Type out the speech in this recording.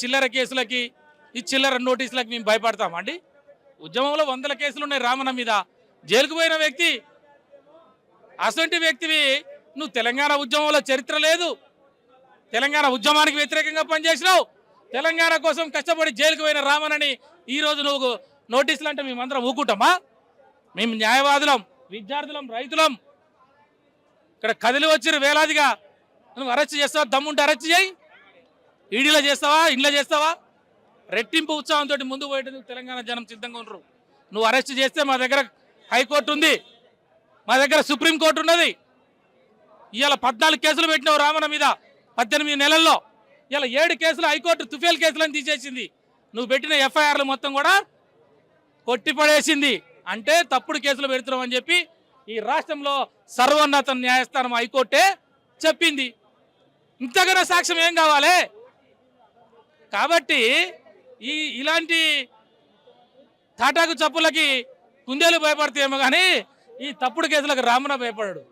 చిల్లర కేసులకి ఈ చిల్లర నోటీసులకి మేము భయపడతామండి ఉద్యమంలో వందల కేసులు ఉన్నాయి రామన్న మీద. జైలుకు పోయిన వ్యక్తి అటువంటి వ్యక్తివి. నువ్వు తెలంగాణ ఉద్యమంలో చరిత్ర లేదు. తెలంగాణ ఉద్యమానికి వ్యతిరేకంగా పనిచేసినావు. తెలంగాణ కోసం కష్టపడి జైలుకు పోయిన రామనని ఈరోజు నువ్వు నోటీసులు అంటే మేమందరం ఊకుంటామా? మేము న్యాయవాదులం విద్యార్థులం రైతులం. ఇక్కడ కదిలి వచ్చిన వేలాదిగా. నువ్వు అరెస్ట్ చేస్తావు? దమ్ముంటే అరెస్ట్ చేయి. ఈడీలో చేస్తావా? ఇంట్లో చేస్తావా? రెట్టింపు ఉత్సాహంతో ముందు పోయేటందుకు తెలంగాణ జనం సిద్ధంగా ఉండరు. నువ్వు అరెస్ట్ చేస్తే మా దగ్గర హైకోర్టు ఉంది. మా దగ్గర సుప్రీంకోర్టు ఉన్నది. ఇవాళ పద్నాలుగు కేసులు పెట్టినావు రావణ మీద పద్దెనిమిది నెలల్లో. ఇలా ఏడు కేసులు హైకోర్టు తుఫేల్ కేసులను తీసేసింది. నువ్వు పెట్టిన ఎఫ్ఐఆర్లు మొత్తం కూడా కొట్టిపడేసింది. అంటే తప్పుడు కేసులు పెడుతున్నావు అని చెప్పి ఈ రాష్ట్రంలో సర్వోన్నత న్యాయస్థానం హైకోర్టే చెప్పింది. ఇంతకన్నా సాక్ష్యం ఏం కావాలి? కాబట్టి ఈ ఇలాంటి తాటాకు చప్పులకి కుందేలు భయపడతాయేమో కానీ ఈ తప్పుడు కేసులకు రామున భయపడడు.